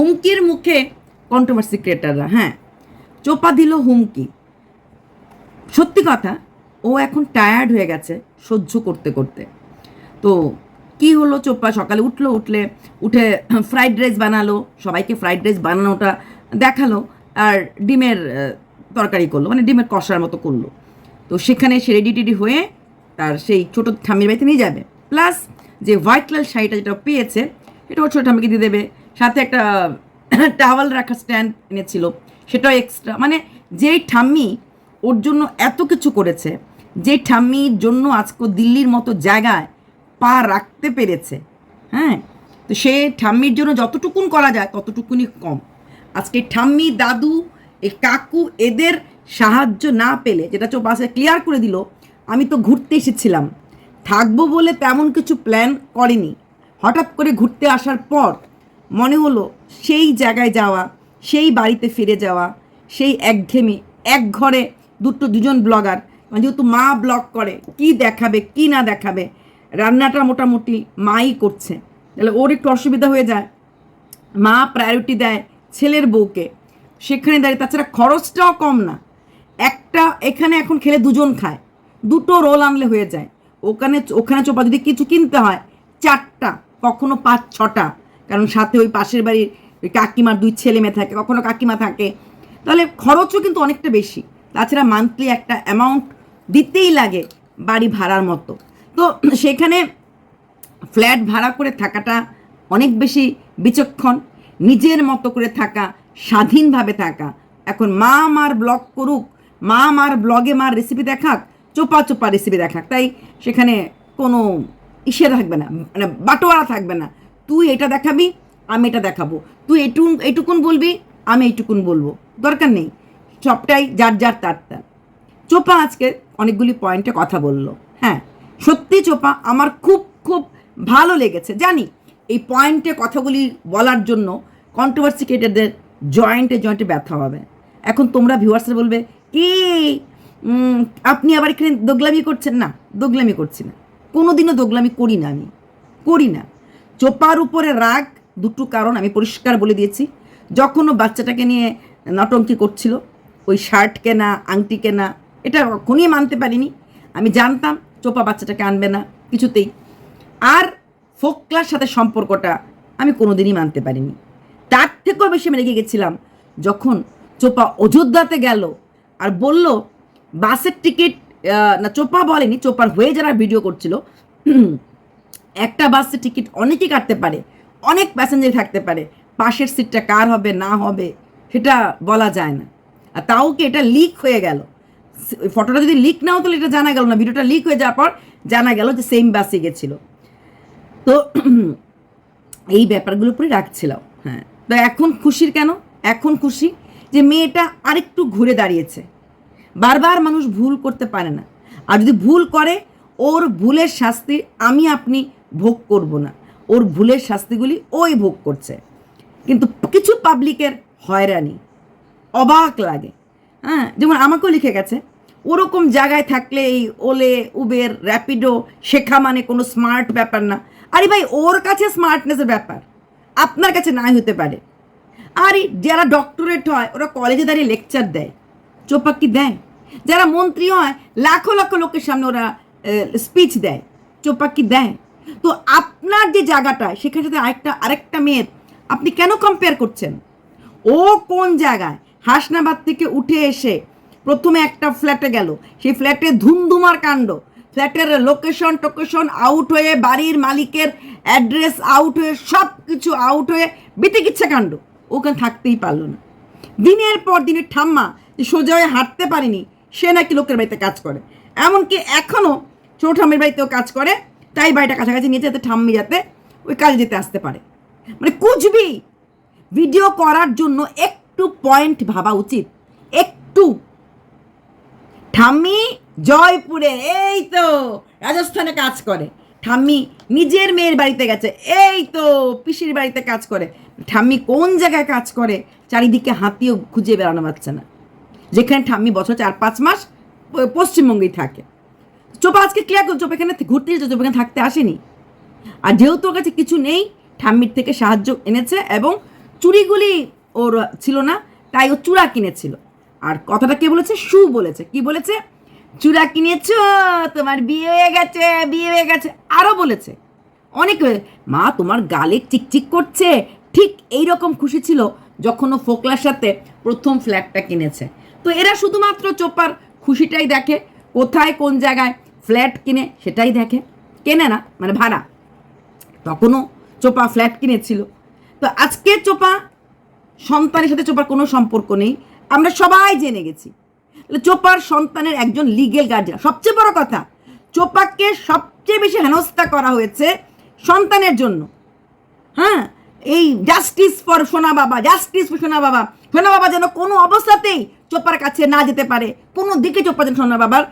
হুমকির মুখে কন্ট্রোভার্সি ক্রিয়েটাররা হ্যাঁ। চোপা দিল হুমকি। সত্যি কথা, ও এখন টায়ার্ড হয়ে গেছে সহ্য করতে করতে। তো কি হলো চোপা? সকালে উঠল, উঠলে, উঠে ফ্রাইড রাইস বানালো, সবাইকে ফ্রাইড রাইস বানানোটা দেখাল আর ডিমের তরকারি করল মানে ডিমের কষার মতো করল। তো সেখানে সে রেডি টেডি হয়ে তার সেই ছোটো ঠাম্মির বাড়িতে নিয়ে যাবে। প্লাস যে হোয়াইট কালার শাড়িটা যেটা পেয়েছে, সেটা ওর ছোটো ঠাম্মিকে দিয়ে দেবে। সাথে একটা টাওয়াল রাখার স্ট্যান্ড এনেছিল। সেটাও এক্সট্রা মানে যেই ঠাম্মি ওর জন্য এত কিছু করেছে যে ঠাম্মির জন্য আজকে দিল্লির মতো জায়গায় পা রাখতে পেরেছে হ্যাঁ? তো সে ঠাম্মির জন্য যতটুকুন করা যায় ততটুকুনি কম। আজকে ঠাম্মি, দাদু এই কাকু এদের সাহায্য না পেলে, যেটা চোপাশে ক্লিয়ার করে দিল, আমি তো ঘুরতে এসেছিলাম। থাকব বলে তেমন কিছু প্ল্যান করেনি। হঠাৎ করে ঘুরতে আসার পর মনে হলো সেই জায়গায় যাওয়া, সেই বাড়িতে ফিরে যাওয়া, সেই একঘেমি, এক ঘরে দুটো দুজন ব্লগার যেহেতু মা ব্লগ করে, কি দেখাবে, কি না দেখাবে, রান্নাটা মোটামুটি মাই করছে। তাহলে ওর একটু অসুবিধা হয়ে যায়। মা প্রায়োরিটি দেয় ছেলের বউকে। সেখানে দাঁড়িয়ে তাছাড়া খরচটাও কম না। একটা, এখানে এখন খেলে দুজন খায়। দুটো রোল আনলে হয়ে যায়। ওখানে ওখানে চোপা যদি কিছু কিনতে হয়, চারটা, কখনো পাঁচ, ছটা। কারণ সাথে ওই পাশের বাড়ির কাকিমার দুই ছেলে মেয়ে থাকে, কখনো কাকিমা থাকে। তাহলে খরচও কিন্তু অনেকটা বেশি। তাছাড়া মান্থলি একটা অ্যামাউন্ট দিতেই লাগে বাড়ি ভাড়ার মতো। তো সেখানে ফ্ল্যাট ভাড়া করে থাকাটা অনেক বেশি বিচক্ষণ। নিজের মতো করে থাকা, স্বাধীনভাবে থাকা। এখন মা মার ব্লগ করুক, মা মার ব্লগে মার রেসিপি দেখাক, চোপা চোপা রেসিপি দেখাক। তাই সেখানে কোনো ইসে থাকবে না মানে বাটোয়ারা থাকবে না। তুই এটা দেখাবি, আমি এটা দেখাবো। তুই এটু এইটুকুন বলবি, আমি এইটুকুন বলব। দরকার নেই। সবটাই যার যার তার তার। চোপা আজকে অনেকগুলি পয়েন্টে কথা বলল। হ্যাঁ সত্যি চোপা, আমার খুব খুব ভালো লেগেছে। জানি, এই পয়েন্টে কথাগুলি বলার জন্য কন্ট্রোভার্সি ক্রিয়েটারদের জয়েন্টে জয়েন্টে ব্যথা হবে। এখন তোমরা ভিউয়ার্সরা বলবে, কি? আপনি আবার এখানে দোগলামি করছেন? না, দোগলামি করছি না। কোনো দিনও দোগলামি করি না আমি। করি না। চোপার উপরে রাগ দুটো কারণ আমি পরিষ্কার বলে দিয়েছি। যখন ও বাচ্চাটাকে নিয়ে নটঙ্কি করছিল, ওই শার্ট কেনা, আংটি কেনা, এটা কখনই মানতে পারিনি। আমি জানতাম চোপা বাচ্চাটাকে আনবে না, কিছুতেই। আর ফোকলার সাথে সম্পর্কটা আমি কোনোদিনই মানতে পারিনি। তার থেকেও বেশি আমি রেগে গেছিলাম যখন চোপা অযোধ্যাতে গেল আর বলল, বাসের টিকিট না, চোপা বলেনি, চোপার হয়ে যারা ভিডিও করছিল একটা বাসে টিকিট অনেকেই কাটতে পারে, অনেক প্যাসেঞ্জার থাকতে পারে, পাশের সিটটা কার হবে, না হবে, সেটা বলা যায় না। আর তাও কি এটা লিক হয়ে গেল? ফটোটা যদি লিক না হতো এটা জানা গেল না। ভিডিওটা লিক হয়ে যাওয়ার পর জানা গেল যে সেম বাসে গেছিল। তো এই ব্যাপারগুলো উপরে রাখছিলাম হ্যাঁ। তো এখন খুশির কেন? এখন খুশি যে মেয়েটা আরেকটু ঘুরে দাঁড়িয়েছে। বারবার মানুষ ভুল করতে পারে না। আর যদি ভুল করে, ওর ভুলের শাস্তি আমি, আপনি ভোগ করব না। ওর ভুলের শাস্তিগুলি ওই ভোগ করছে। কিন্তু কিছু পাবলিকের হয়রানি, অবাক লাগে। হ্যাঁ যেমন আমাকেও লিখে গেছে, ওরকম জায়গায় থাকলে এই ওলে উবের র্যাপিডো শেখা মানে কোনো স্মার্ট ব্যাপার না। আরে ভাই, ওর কাছে স্মার্টনেসের ব্যাপার, আপনার কাছে নাই হতে পারে। আরে, যারা ডক্টরেট হয়, ওরা কলেজে দাঁড়িয়ে লেকচার দেয়, চোপাক কি দেয়? যারা মন্ত্রী হয়, লাখো লাখো লোকের সামনে ওরা স্পিচ দেয়, চোপাক কি দেয়? তো আপনার যে জায়গাটা, সেখানে সাথে আরেকটা আরেকটা মেয়ের আপনি কেন কম্পেয়ার করছেন? ও কোন জায়গায়? হাসনাবাদ থেকে উঠে এসে প্রথমে একটা ফ্ল্যাটে গেল। সেই ফ্ল্যাটে ধুমধুমার কাণ্ড। ফ্ল্যাটের লোকেশন টোকেশন আউট হয়ে, বাড়ির মালিকের অ্যাড্রেস আউট হয়ে সব কিছু আউট হয়ে বিতিকিচ্ছে কাণ্ড। ওখানে থাকতেই পারল না? দিনের পর দিনের ঠাম্মা সোজা হয়ে হাঁটতে পারেনি, সে নাকি লোকের বাড়িতে কাজ করে। এমনকি এখনও ছোট ঠাম্মির বাড়িতেও কাজ করে। তাই বাড়িটা কাছাকাছি নিয়ে যাতে ঠাম্মি যাতে ওই কাজে যেতে আসতে পারে। মানে কুচবি ভিডিও করার জন্য একটু পয়েন্ট ভাবা উচিত। একটু। ঠাম্মি জয়পুরে, এই তো, রাজস্থানে কাজ করে। ঠাম্মি নিজের মেয়ের বাড়িতে গেছে, এই তো, পিসির বাড়িতে কাজ করে। ঠাম্মি কোন জায়গায় কাজ করে? চারিদিকে হাতিও খুঁজে বেড়ানো পাচ্ছে না। যেখানে ঠাম্মি বছর চার পাঁচ মাস পশ্চিমবঙ্গেই থাকে। চোপা আজকে ক্লিয়ার করো, চোপা এখানে ঘুরতে যেত চোপা এখানে থাকতে আসেনি। আর যেহেতু ওর কাছে কিছু নেই, ঠাম্মির থেকে সাহায্য এনেছে এবং চুড়িগুলি ওর ছিল না, তাই ও চূড়া কিনেছিল। আর কথাটা কে বলেছে? সু বলেছে। কি বলেছে? চূড়া কিনেছ, তোমার বিয়ে হয়ে গেছে, বিয়ে হয়ে গেছে আরও বলেছে। অনেক মা, তোমার গালে চিকচিক করছে। ঠিক এই রকম খুশি ছিল যখন ও ফোকলার সাথে প্রথম ফ্ল্যাটটা কিনেছে। তো এরা শুধুমাত্র চোপার খুশিটাই দেখে, কোথায় কোন জায়গায় ফ্ল্যাট কিনে সেটাই দেখে। কেনে না মানে ভাড়া। তখনও চোপা ফ্ল্যাট কিনেছিল। তো আজকে চোপা, সন্তানের সাথে চোপার কোনো সম্পর্ক নেই। আমরা সবাই জেনে গেছি। চোপার সন্তানের একজন লিগেল গার্জিয়ান সবচেয়ে বড় কথা, চোপাকে সবচেয়ে বেশি হেনস্থা করা হয়েছে সন্তানের জন্য। হ্যাঁ এই জাস্টিস ফর সোনা বাবা জাস্টিস ফর সোনা বাবা। সোনা বাবা যেন কোনো অবস্থাতেই চোপার কাছে না যেতে পারে। কোনো দিকে চোপা যেন সোনা বাবার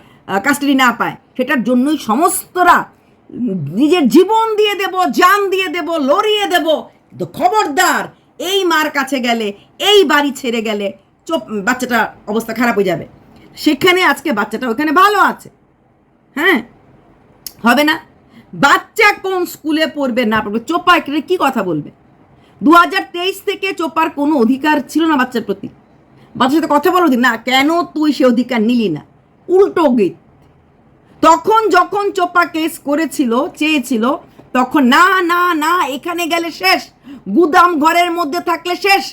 কাস্টাডি না পায়। সেটার জন্যই সমস্তরা নিজের জীবন দিয়ে দেব, জান দিয়ে দেব, লড়িয়ে দেব। খবরদার, এই মার কাছে গেলে, এই বাড়ি ছেড়ে গেলে চোপ বাচ্চাটার অবস্থা খারাপ হয়ে যাবে। সেখানে আজকে বাচ্চাটা ওখানে ভালো আছে। হ্যাঁ? হবে না? বাচ্চা কোন স্কুলে পড়বে, না পড়বে? চোপা এখানে কি কথা বলবে? দু হাজার তেইশ থেকে চোপার কোনো অধিকার ছিল না বাচ্চার প্রতি। বাচ্চার সাথে কথা বলো না। কেন তুই সে অধিকার নিলি না? উল্টো গীত। তখন যখন চোপা কেস করেছিল, চেয়েছিল, তখন না না না, এখানে গেলে শেষ, গুদাম ঘরের মধ্যে থাকলে শেষ,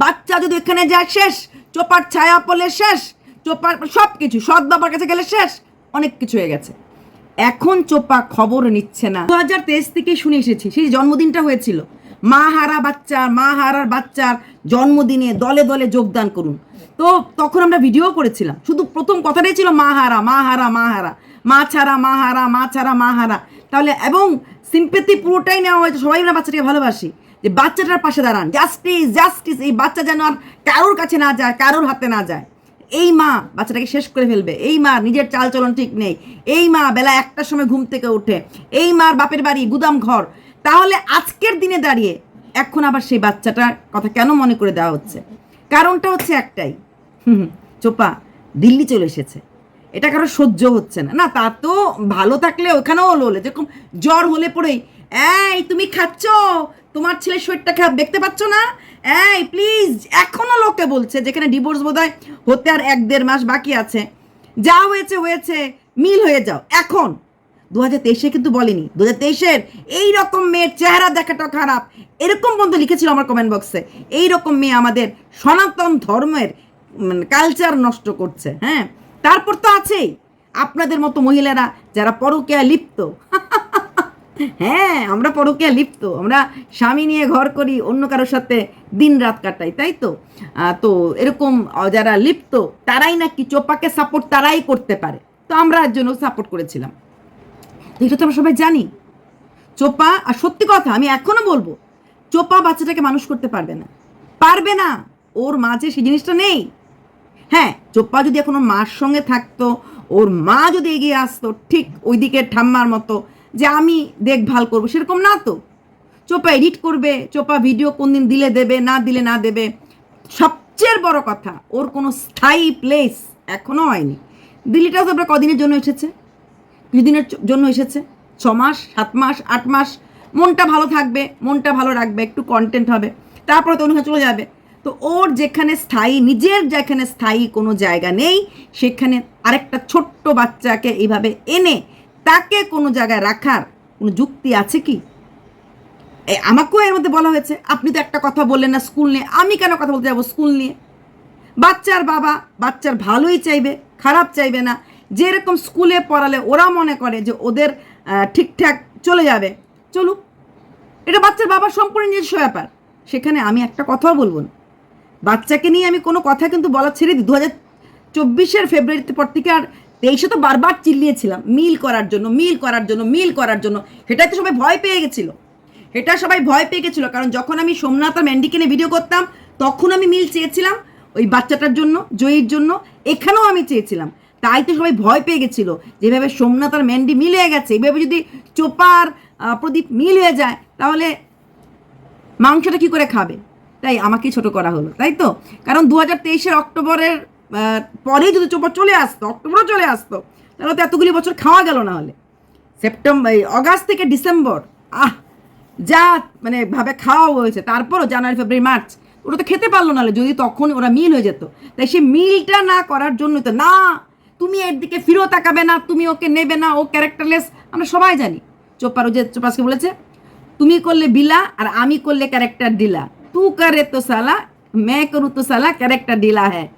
বাচ্চা যদি এখানে যায় শেষ, চোপার ছায়া পড়লে শেষ, চোপার সব কিছু সৎ বাবার কাছে গেলে শেষ, অনেক কিছু হয়ে গেছে। এখন চোপা খবর নিচ্ছে না। দু হাজার তেইশ থেকে শুনে এসেছি, সেই জন্মদিনটা হয়েছিল। মা হারা বাচ্চার, মা হারার বাচ্চার জন্মদিনে দলে দলে যোগদান করুন। তো তখন আমরা ভিডিও করেছিলাম। শুধু প্রথম কথাটাই ছিল, মা হারা মা হারা মা হারা, মা ছাড়া, মা হারা, মা ছাড়া, মা হারা। তাহলে এবং সিম্পেথি পুরোটাই নেওয়া হয়েছে, সবাই আমরা বাচ্চাটাকে ভালোবাসি। যে বাচ্চাটার পাশে দাঁড়ান। জাস্টিস জাস্টিস এই বাচ্চা যেন আর কারোর কাছে না যায়, কারোর হাতে না যায়। এই মা বাচ্চাটাকে শেষ করে ফেলবে। এই মা নিজের চালচলন ঠিক নেই। এই মা বেলা একটার সময় ঘুম থেকে ওঠে। এই মার বাপের বাড়ি, গুদাম ঘর। তাহলে আজকের দিনে দাঁড়িয়ে এখন আবার সেই বাচ্চাটার কথা কেন মনে করে দেওয়া হচ্ছে? কারণটা হচ্ছে একটাই। হুম চোপা, দিল্লি চলে এসেছে। এটা কারও সহ্য হচ্ছে না। না, তা তো ভালো থাকলে ওখানেও হলো হলে। যেরকম জ্বর হলে পরেই, এই, তুমি খাচ্ছ? তোমার ছেলের শরীরটা খারাপ, দেখতে পাচ্ছ না? এই প্লিজ এখনও লোকে বলছে, যেখানে ডিভোর্স বোধহয় হতে আর এক দেড় মাস বাকি আছে, যা হয়েছে হয়েছে, মিল হয়ে যাও, এখন। দু হাজার তেইশে কিন্তু বলেনি। দু হাজার তেইশের এইরকম মেয়ের চেহারা দেখাটা খারাপ। এরকম বন্ধু লিখেছিল আমার কমেন্ট বক্সে এইরকম মেয়ে আমাদের সনাতন ধর্মের কালচার নষ্ট করছে হ্যাঁ? তারপর তো আছেই। আপনাদের মতো মহিলারা যারা পরকীয়া লিপ্ত। হ্যাঁ আমরা পরকীয়া লিপ্ত। আমরা স্বামী নিয়ে ঘর করি, অন্য কারোর সাথে দিন রাত কাটাই, তাই তো? তো এরকম যারা লিপ্ত, তারাই নাকি চোপাকে সাপোর্ট তারাই করতে পারে। তো আমরা এর জন্য সাপোর্ট করেছিলাম। এটা তো আমরা সবাই জানি। চোপা, আর সত্যি কথা, আমি এখনও বলব, চোপা বাচ্চাটাকে মানুষ করতে পারবে না। পারবে না। ওর মাঝে সেই জিনিসটা নেই। হ্যাঁ চোপা যদি এখন ওর মার সঙ্গে থাকতো, ওর মা যদি এগিয়ে আসতো, ঠিক ওইদিকে ঠাম্মার মতো, যে আমি দেখভাল করব, সেরকম না তো। চোপা এডিট করবে, চোপা ভিডিও কোন দিন দিলে দেবে, না দিলে না দেবে, সবচেয়ে বড় কথা, ওর কোনো স্থায়ী প্লেস এখনও হয়নি। দিল্লিটাও তো আমরা কদিনের জন্য এসেছে। কিছুদিনের জন্য এসেছে। ছ মাস সাত মাস আট মাস মনটা ভালো থাকবে, মনটা ভালো রাখবে, একটু কন্টেন্ট হবে। তারপরে তো অন্য চলে যাবে। তো ওর যেখানে স্থায়ী, নিজের যেখানে স্থায়ী কোনো জায়গা নেই, সেখানে আরেকটা ছোট্ট বাচ্চাকে এইভাবে এনে তাকে কোনো জায়গায় রাখার কোনো যুক্তি আছে কি? আমাকেও এর মধ্যে বলা হয়েছে, আপনি তো একটা কথা বললেন না স্কুল নিয়ে, আমি কেন কথা বলতে যাব স্কুল নিয়ে? বাচ্চার বাবা, বাচ্চার ভালোই চাইবে, খারাপ চাইবে না যেরকম স্কুলে পড়ালে ওরা মনে করে যে ওদের ঠিকঠাক চলে যাবে। চলুক, এটা বাচ্চার বাবার সম্পূর্ণ নিজস্ব ব্যাপার। সেখানে আমি একটা কথাও বলব না। বাচ্চাকে নিয়ে আমি কোনো কথা কিন্তু বলা ছেড়ে দিই। দু হাজার চব্বিশের ফেব্রুয়ারিতে পর থেকে আর তেইশে তো বারবার চিল্লিয়েছিলাম, মিল করার জন্য, মিল করার জন্য, মিল করার জন্য। সেটাই তো সবাই ভয় পেয়ে গেছিল। এটা সবাই ভয় পেয়ে গেছিল। কারণ যখন আমি সোমনাথ আর ম্যান্ডিকে নিয়ে ভিডিও করতাম, তখন আমি মিল চেয়েছিলাম ওই বাচ্চাটার জন্য, জয়ীর জন্য। এখানেও আমি চেয়েছিলাম। তাই তো সবাই ভয় পেয়ে গেছিল। যেভাবে সোমনাথ আর ম্যান্ডি মিল হয়ে গেছে এইভাবে যদি চোপার প্রদীপ মিল হয়ে যায়, তাহলে মাংসটা কি করে খাবে? তাই আমাকেই ছোট করা হলো, তাই তো? কারণ দু হাজার তেইশের অক্টোবরের পরেই যদি চোপা চলে আসতো, অক্টোবরও চলে আসতো, তাহলে তো এতগুলি বছর খাওয়া গেল না হলে। সেপ্টেম্বর অগাস্ট থেকে ডিসেম্বর, আহ, যা মানে ভাবে খাওয়া হয়েছে, তারপরও জানুয়ারি, ফেব্রুয়ারি, মার্চ ওটা তো খেতে পারল না যদি তখন ওরা মিল হয়ে যেত। তাই সে মিলটা না করার জন্য তো, না তুমি এর দিকে ফিরেও তাকাবে না, তুমি ওকে নেবে না, ও ক্যারেক্টারলেস আমরা সবাই জানি। চোপার যে চোপাসকে বলেছে, তুমি করলে বিলা আর আমি করলে ক্যারেক্টার ডিলা তু করে তো সালা, মে করু তো সালা ক্যারেক্টার ডিলা হ্যাঁ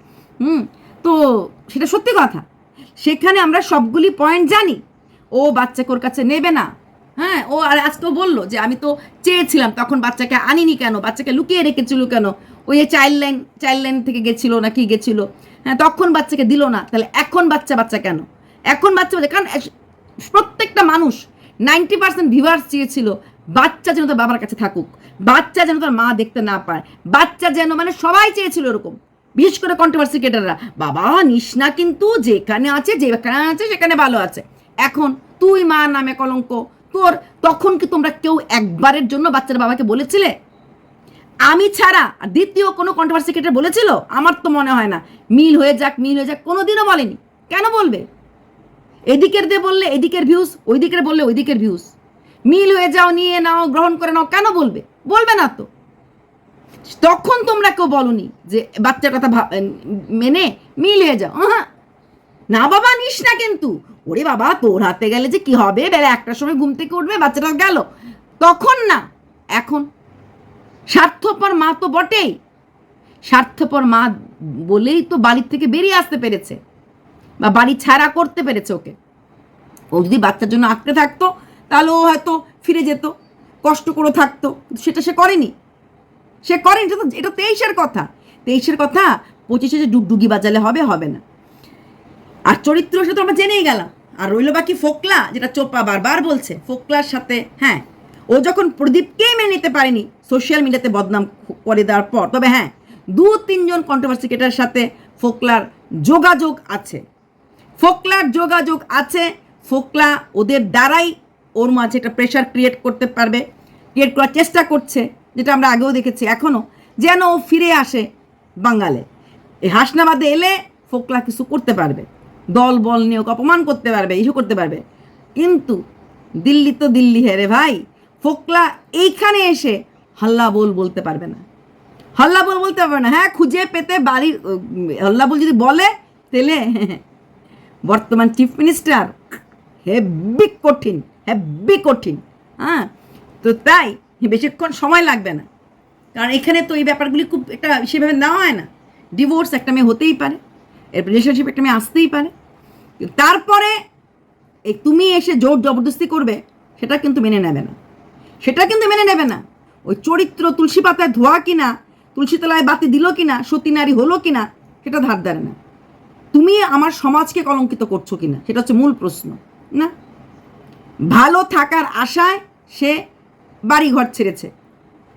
হুম, তো সেটা সত্যি কথা। সেখানে আমরা সবগুলি পয়েন্ট জানি। ও বাচ্চাকে ওর কাছে নেবে না। হ্যাঁ ও আর আজকেও বলল যে, আমি তো চেয়েছিলাম, তখন বাচ্চাকে আনিনি কেন? বাচ্চাকে লুকিয়ে রেখেছিল কেন? ওই চাইল্ড লাইন চাইল্ড লাইন থেকে গেছিল না কি গেছিল? হ্যাঁ তখন বাচ্চাকে দিল না। তাহলে এখন বাচ্চা বাচ্চা কেন? এখন বাচ্চা বাচ্চা, কারণ প্রত্যেকটা মানুষ নাইনটি পার্সেন্ট ভিভার্স চেয়েছিল বাচ্চা যেন তার বাবার কাছে থাকুক, বাচ্চা যেন তার মা দেখতে না পায়, বাচ্চা যেন মানে সবাই চেয়েছিল এরকম। বিশেষ করে কন্ট্রোভার্সি ক্রিয়েটাররা বাবা, নিস না কিন্তু, যেখানে আছে যেখানে আছে, সেখানে ভালো আছে। এখন তুই মা নামে কলঙ্ক। তোর, তখন কি তোমরা কেউ একবারের জন্য বাচ্চার বাবাকে বলেছিলে? আমি ছাড়া দ্বিতীয় কোনো কন্ট্রোভার্সি ক্রিয়েটার বলেছিল? আমার তো মনে হয় না। মিল হয়ে যাক, মিল হয়ে যাক, কোনোদিনও বলেনি। কেন বলবে? এদিকের দিয়ে বললে এদিকের ভিউজ ওই দিকের বললে ওই দিকের ভিউজ মিল হয়ে যাও, নিয়ে নাও, গ্রহণ করে নাও, কেন বলবে? বলবে না তো। তখন তোমরা কেউ বলনি যে বাচ্চার কথা মেনে মিল হয়ে যাও। হ্যাঁ না বাবা, নিস না কিন্তু। ওরে বাবা, তোর হাতে গেলে যে কি হবে? বেলা একটার সময় ঘুম থেকে উঠবে, বাচ্চাটা গেল। তখন না, এখন স্বার্থপর মা তো বটেই। স্বার্থপর মা বলেই তো বাড়ির থেকে বেরিয়ে আসতে পেরেছে বা বাড়ি ছাড়া করতে পেরেছে ওকে। ও যদি বাচ্চার জন্য আঁকতে থাকতো, তাহলে ও হয়তো ফিরে যেত, কষ্ট করে থাকতো সেটা সে করেনি। সে করেনি, এটা তো এটা তেইশের কথা। তেইশের কথা পঁচিশে যে ডুগডুগি বাজালে হবে হবে না। আর চরিত্র সে তো আমরা জেনেই গেলাম। আর রইল বাকি ফোকলা, যেটা চোপা বারবার বলছে, ফোকলার সাথে হ্যাঁ ও যখন প্রদীপকেই মেনে নিতে পারেনি সোশ্যাল মিডিয়াতে বদনাম করে দেওয়ার পর, তবে হ্যাঁ দু তিনজন কন্ট্রোভার্সি ক্রিয়েটার সাথে ফোকলার যোগাযোগ আছে। ফোকলার যোগাযোগ আছে, ফোকলা ওদের দ্বারাই ওর মাঝে একটা প্রেশার ক্রিয়েট করতে পারবে ক্রিয়েট করার চেষ্টা করছে, যেটা আমরা আগেও দেখেছি, এখনও যেন ও ফিরে আসে বাঙালে এই হাসনাবাদে এলে ফোকলা কিছু করতে পারবে, দল বল নিয়ে ওকে অপমান করতে পারবে ইস্যু করতে পারবে। কিন্তু দিল্লি তো দিল্লি হে রে ভাই, ফোকলা এইখানে এসে হাল্লা বল বলতে পারবে না। হাল্লা বল বলতে পারবে না। হ্যাঁ খুঁজে পেতে বাড়ির হল্লা বল যদি বলে, তাহলে বর্তমান চিফ মিনিস্টার হেব্বি কঠিন হেব্বি কঠিন। হ্যাঁ তো তাই বেশিক্ষণ সময় লাগবে না। কারণ এখানে তো এই ব্যাপারগুলি খুব একটা সেভাবে নেওয়া হয় না। ডিভোর্স একটা মেয়ে হতেই পারে, এর রিলেশনশিপ একটা মেয়ে আসতেই পারে। তারপরে এই তুমি এসে জোর জবরদস্তি করবে, সেটা কিন্তু মেনে নেবে না। সেটা কিন্তু মেনে নেবে না। ওই চরিত্র তুলসী পাতায় ধোয়া কিনা, তুলসী তলায় বাতি দিল কিনা, সতী নারী হলো কিনা, সেটা ধার ধারে না। তুমি আমার সমাজকে কলঙ্কিত করছ কিনা, সেটা হচ্ছে মূল প্রশ্ন, না? ভালো থাকার আশায় সে বাড়ি ঘর ছেড়েছে,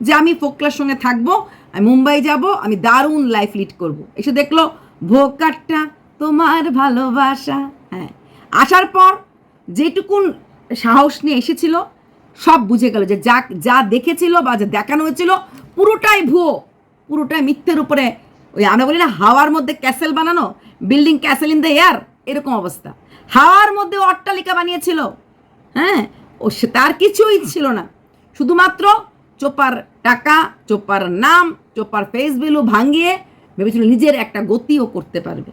যে আমি ফোকলার সঙ্গে থাকব, আমি মুম্বাই যাব, আমি দারুণ লাইফ লিড করব। এসে দেখল, ভোগ ভোকারটা তোমার ভালোবাসা হ্যাঁ। আসার পর যেটুকুন সাহস নিয়ে এসেছিল সব বুঝে গেল যে যা যা দেখেছিল বা যা দেখানো হয়েছিল পুরোটাই ভুয়ো, পুরোটাই মিথ্যের উপরে। ওই আমরা বলি না, হাওয়ার মধ্যে ক্যাসেল বানানো, building castle in the air, এরকম অবস্থা। হাওয়ার মধ্যে অট্টালিকা বানিয়েছিল হ্যাঁ? ও সে তার কিছুই ছিল না। শুধুমাত্র চোপার টাকা, চোপার নাম, চোপার ফেস ভ্যালু ভাঙিয়ে ভেবেছিল নিজের একটা গতিও করতে পারবে।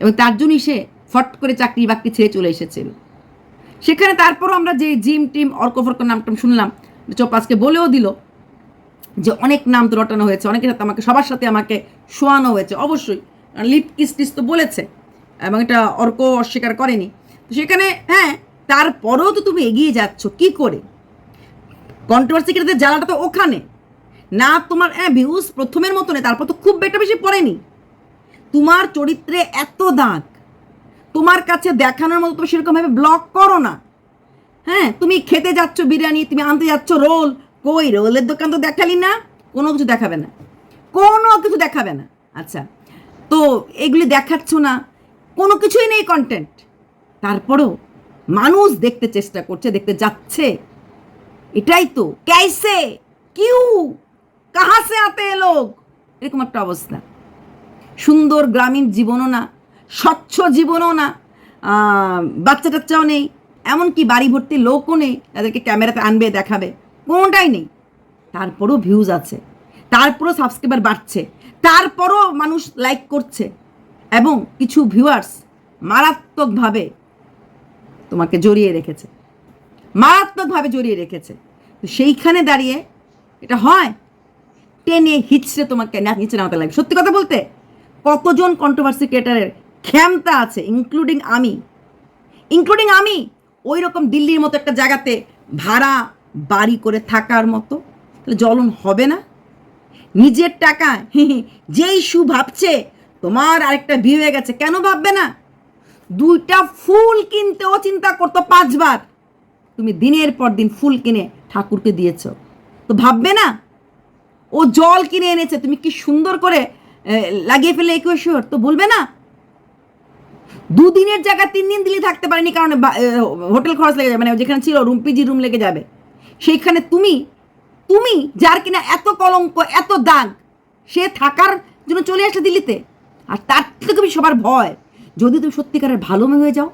এবং তার জন্যই সে ফট করে চাকরি বাকরি ছেড়ে চলে এসেছিল। সেখানে তারপরও আমরা যে জিম টিম, অর্ক ফর্ক নামটাম শুনলাম চোপাসকে বলেও দিল যে অনেক নাম তো রটানো হয়েছে, অনেকের সাথে আমাকে, সবার সাথে আমাকে শোয়ানো হয়েছে, অবশ্যই। লিপ কিস টিস তো বলেছে, এবং এটা অর্ক অস্বীকার করেনি। তো সেখানে হ্যাঁ তারপরেও তো তুমি এগিয়ে যাচ্ছ, কি করে? কন্ট্রোভার্সি জ্বালাটা তো ওখানে। না তোমার হ্যাঁ ভিউজ প্রথমের মতো নেই তারপর তো খুব বেটা বেশি পড়েনি। তোমার চরিত্রে এত দাগ তোমার কাছে দেখানোর মতো তুমি সেরকমভাবে ব্লক করো না। হ্যাঁ তুমি খেতে যাচ্ছ বিরিয়ানি, তুমি আনতে যাচ্ছ রোল। কই, রোলের দোকান তো দেখালি না? কোনো কিছু দেখাবে না। কোনো কিছু দেখাবে না। আচ্ছা তো এগুলি দেখাচ্ছ না। কোনো কিছুই নেই কন্টেন্ট তারপরেও মানুষ দেখতে চেষ্টা করছে, দেখতে যাচ্ছে। এটাই তো। ক্যাইসে? কিউ? কাহা সে আতে লোক? এরকম একটা অবস্থা। সুন্দর গ্রামীণ জীবনও না। স্বচ্ছ জীবনও না বাচ্চা টাচ্চাও নেই, এমনকি বাড়ি ভর্তি লোকও নেই, তাদেরকে ক্যামেরাতে আনবে, দেখাবে, কোনোটাই নেই। তারপরও ভিউজ আছে, তারপরও সাবস্ক্রাইবার বাড়ছে, তারপরও মানুষ লাইক করছে, এবং কিছু ভিউয়ার্স মারাত্মকভাবে তোমাকে জড়িয়ে রেখেছে, মারাত্মকভাবে জড়িয়ে রেখেছে। তো সেইখানে দাঁড়িয়ে এটা হয়, টেনে হিচড়ে তোমাকে নিচে নামাতে লাগবে। সত্যি কথা বলতে, কতজন কন্ট্রোভার্সি ক্রিয়েটারের ক্ষমতা আছে ইনক্লুডিং আমি। ইনক্লুডিং আমি ওই রকম দিল্লির মতো একটা জায়গাতে ভাড়া, বাড়ি করে থাকার মতো। তাহলে জ্বলন হবে না। নিজের টাকা যেই সু ভাবছে, তোমার আরেকটা বিয়ে হয়ে গেছে, কেন ভাববে না? দুইটা ফুল কিনতেও চিন্তা করতো পাঁচবার। তুমি দিনের পর দিন ফুল কিনে ঠাকুরকে দিয়েছ। তো ভাববে না? ও জল কিনে এনেছে, তুমি কি সুন্দর করে লাগিয়ে ফেলে একুশের তো বলবে না? দুদিনের জায়গা তিন দিন দিল্লি থাকতে পারেনি কারণ হোটেল খরচ লেগে যাবে। মানে যেখানে ছিল রুম পিজি রুম লেগে যাবে। সেইখানে তুমি তুমি যার কিনা এত কলঙ্ক, এত দাগ, সে থাকার জন্য চলে আসলে দিল্লিতে। আর তার থেকে তুমি সবার ভয়, যদি তুমি সত্যিকারের ভালো মেয়ে হয়ে যাও,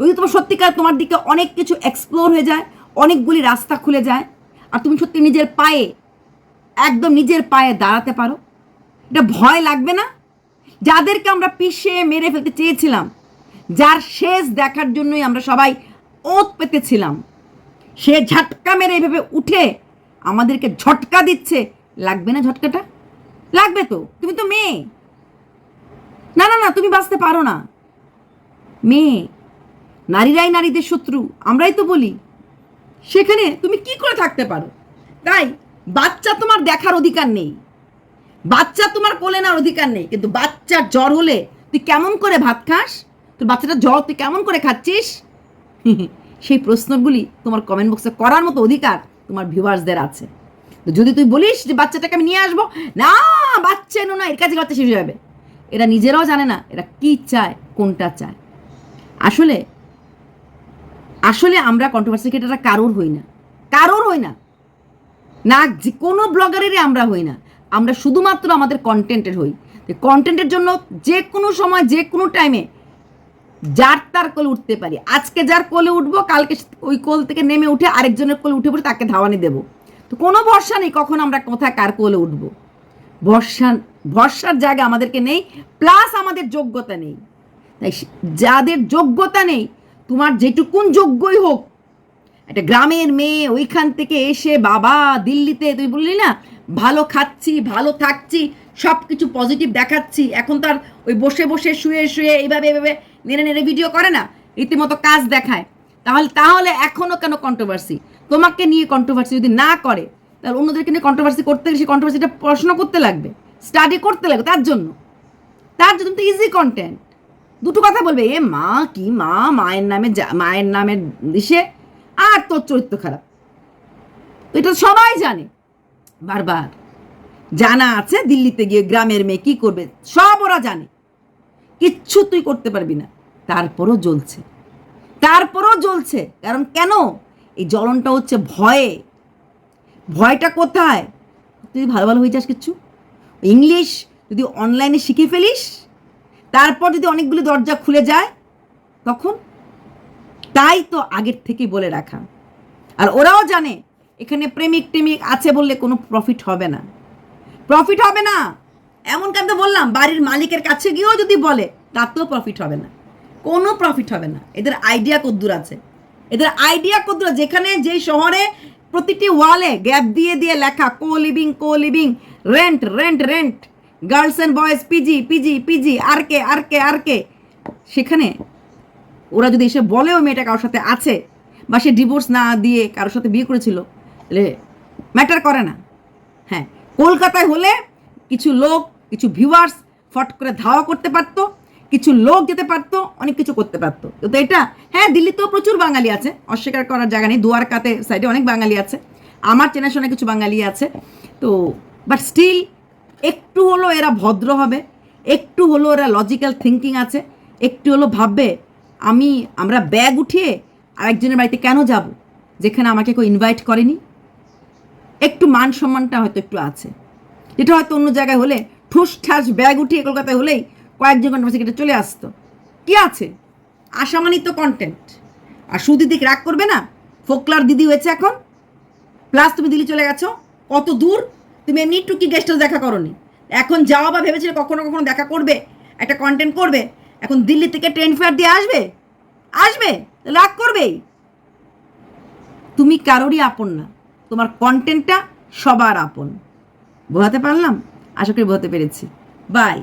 যদি তোমার সত্যিকার তোমার দিকে অনেক কিছু এক্সপ্লোর হয়ে যায়, অনেকগুলি রাস্তা খুলে যায়, আর তুমি সত্যি নিজের পায়ে, একদম নিজের পায়ে দাঁড়াতে পারো, এটা ভয় লাগবে না। যাদেরকে আমরা পিষে মেরে ফেলতে চেয়েছিলাম, যার শেষ দেখার জন্যই আমরা সবাই ওত পেতেছিলাম, সে ঝটকা মেরে এভাবে উঠে আমাদেরকে ঝটকা দিচ্ছে। লাগবে না ঝটকাটা? লাগবে তো, তুমি তো মেয়ে। না না না, তুমি বাঁচতে পারো না। মেয়ে, নারীরাই নারীদের শত্রু, আমরাই তো বলি। সেখানে তুমি কি করে থাকতে পারো? তাই বাচ্চা তোমার দেখার অধিকার নেই। বাচ্চা তোমার কোলে নেওয়ার অধিকার নেই, কিন্তু বাচ্চার জ্বর হলে তুই কেমন করে ভাত খাস? তোর বাচ্চাটার জ্বর তুই কেমন করে খাচ্ছিস? সেই প্রশ্নগুলি তোমার কমেন্ট বক্সে করার মতো অধিকার তোমার ভিউয়ার্সদের আছে। তো যদি তুই বলিস যে বাচ্চাটাকে আমি নিয়ে আসব, না, বাচ্চা এনো না, এর কাছে বাচ্চা শেষ যাবে। এরা নিজেরাও জানে না, এরা কি চায়, কোনটা চায়। আসলে আসলে আমরা কন্ট্রোভার্সি ক্রিয়েটাররা কারোর হই না। কারোর হই না। না, যে কোনো ব্লগারেরই আমরা হই না। আমরা শুধুমাত্র আমাদের কন্টেন্টের হই। কন্টেন্টের জন্য যে কোনো সময়, যে কোনো টাইমে যার তার কোলে উঠতে পারি। আজকে যার কোলে উঠবো, কালকে ওই কোল থেকে নেমে উঠে আরেকজনের কোলে উঠে পড়ে তাকে ধাওয়ানি দেব। তো কোনো ভরসা নেই কখন আমরা কোথায়, কার কোলে উঠব। ভরসা, ভরসার জায়গা আমাদেরকে নেই প্লাস আমাদের যোগ্যতা নেই। তাই যাদের যোগ্যতা নেই, তোমার যেটুকুন যোগ্যই হোক, একটা গ্রামের মেয়ে ওইখান থেকে এসে বাবা দিল্লিতে, তুই বললি না ভালো খাচ্ছি, ভালো থাকছি সব কিছু পজিটিভ দেখাচ্ছি। এখন তার ওই বসে বসে, শুয়ে শুয়ে এইভাবে এইভাবে নেড়ে নেড়ে ভিডিও করে না, রীতিমতো কাজ দেখায়। তাহলে তাহলে এখনও কেন কন্ট্রোভার্সি তোমাকে নিয়ে কন্ট্রোভার্সি যদি না করে, তাহলে অন্যদেরকে নিয়ে কন্ট্রোভার্সি করতে গেলে সেই কন্ট্রোভার্সিটা পড়াশোনা করতে লাগবে স্টাডি করতে লাগবে তার জন্য। তার জন্য তো ইজি কন্টেন্ট দুটো কথা বলবে, এ মা, কি মা, মায়ের নামে মায়ের নামের দিশে আর তোর চরিত্র খারাপ। এটা সবাই জানে। বারবার। জানা আছে দিল্লিতে গিয়ে গ্রামের মেয়ে কি করবে, সব ওরা জানে। কিচ্ছু তুই করতে পারবি না। তারপরও জ্বলছে। তারপরও জ্বলছে। কারণ কেন? এই জ্বলনটা হচ্ছে ভয়ে। ভয়টা কোথায়? তুই ভালো ভালো হয়ে যাস কিচ্ছু। ইংলিশ যদি অনলাইনে শিখে ফেলিস, তারপর যদি অনেকগুলো দরজা খুলে যায়, তখন তাই তো আগের থেকে বলে রাখা। আর ওরাও জানে এখানে প্রেমিক টেমিক আছে বললে কোনো প্রফিট হবে না। প্রফিট হবে না। এমন কেন বললাম, বাড়ির মালিকের কাছে গিয়েও যদি বলে, তাতেও প্রফিট হবে না। কোনো প্রফিট হবে না। এদের আইডিয়া কদ্দূর আছে। এদের আইডিয়া কদ্দূর যেখানে যেই শহরে প্রতিটি ওয়ালে গ্যাপ দিয়ে দিয়ে লেখা co living co living rent rent rent girls and boys PG PG PG R K R K R K সেখানে ওরা যদি এসে বলেও মেয়েটা কারোর সাথে আছে, বা সে ডিভোর্স না দিয়ে কারোর সাথে বিয়ে করেছিল ম্যাটার করে না। হ্যাঁ কলকাতায় হলে কিছু লোক, কিছু ভিউয়ার্স ফট করে ধাওয়া করতে পারতো, কিছু লোক যেতে পারতো, অনেক কিছু করতে পারতো। তো এটা হ্যাঁ দিল্লিতেও প্রচুর বাঙালি আছে, অস্বীকার করার জায়গা নেই, দুয়ারকাতে সাইডে অনেক বাঙালি আছে, আমার চেনাশোনা কিছু বাঙালি আছে। তো বাট স্টিল একটু হলো এরা ভদ্র হবে, একটু হলো এরা লজিক্যাল থিঙ্কিং আছে, একটু হলো ভাববে, আমি, আমরা ব্যাগ উঠিয়ে আরেকজনের বাড়িতে কেন যাব, যেখানে আমাকে কেউ ইনভাইট করেনি? একটু মান সম্মানটা হয়তো একটু আছে। যেটা হয়তো অন্য জায়গায় হলে ঠুস ঠাস ব্যাগ উঠিয়ে কলকাতায় হলেই কয়েকজন ঘণ্টা এটা চলে আসতো। কি আছে? আসামানিত কন্টেন্ট আর সুদিদিক রাগ করবে না? ফোকলার দিদি হয়েছে এখন। প্লাস তুমি দিল্লি চলে গেছো। কত দূর? তুমি এমনি টুকি গেস্ট হাউস দেখা করনি? এখন যাওয়া বা ভেবেছিলে কখনো কখনো দেখা করবে, একটা কন্টেন্ট করবে, এখন দিল্লি থেকে ট্রেন ফেয়ার দিয়ে আসবে? আসবে? রাগ করবেই। তুমি কারোরই আপন না। তোমার কন্টেন্টটা সবার আপন। বোঝাতে পারলাম? আশা করি বোঝাতে পেরেছি। বাই